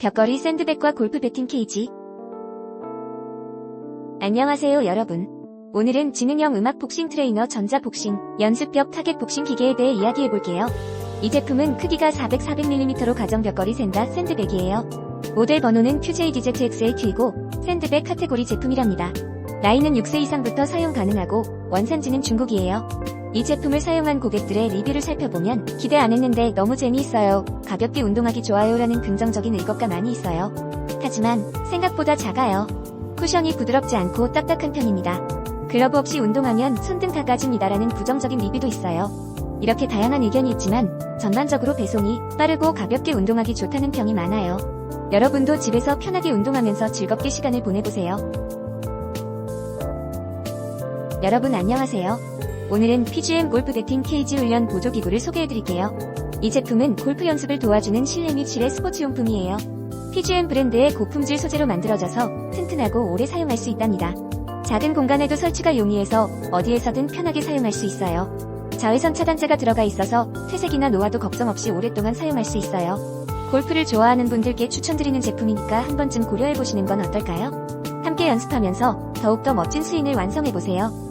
벽걸이 샌드백과 골프 배팅 케이지. 안녕하세요, 여러분. 오늘은 지능형 음악 복싱 트레이너 전자 복싱, 연습벽 타겟 복싱 기계에 대해 이야기해 볼게요. 이 제품은 크기가 400, 400mm로 가정 벽걸이 샌다 샌드백이에요. 모델 번호는 QJ-DZXL2이고 샌드백 카테고리 제품이랍니다. 나이는 6세 이상부터 사용 가능하고 원산지는 중국이에요. 이 제품을 사용한 고객들의 리뷰를 살펴보면 기대 안 했는데 너무 재미있어요. 가볍게 운동하기 좋아요라는 긍정적인 의견가 많이 있어요. 하지만 생각보다 작아요. 쿠션이 부드럽지 않고 딱딱한 편입니다. 글러브 없이 운동하면 손등 다 까집니다라는 부정적인 리뷰도 있어요. 이렇게 다양한 의견이 있지만 전반적으로 배송이 빠르고 가볍게 운동하기 좋다는 평이 많아요. 여러분도 집에서 편하게 운동하면서 즐겁게 시간을 보내보세요. 여러분 안녕하세요. 오늘은 PGM 골프 배팅 케이지 훈련 보조 기구를 소개해드릴게요. 이 제품은 골프 연습을 도와주는 실내 및 실외 스포츠용품이에요. PGM 브랜드의 고품질 소재로 만들어져서 튼튼하고 오래 사용할 수 있답니다. 작은 공간에도 설치가 용이해서 어디에서든 편하게 사용할 수 있어요. 자외선 차단제가 들어가 있어서 퇴색이나 노화도 걱정 없이 오랫동안 사용할 수 있어요. 골프를 좋아하는 분들께 추천드리는 제품이니까 한 번쯤 고려해보시는 건 어떨까요? 함께 연습하면서 더욱더 멋진 스윙을 완성해보세요.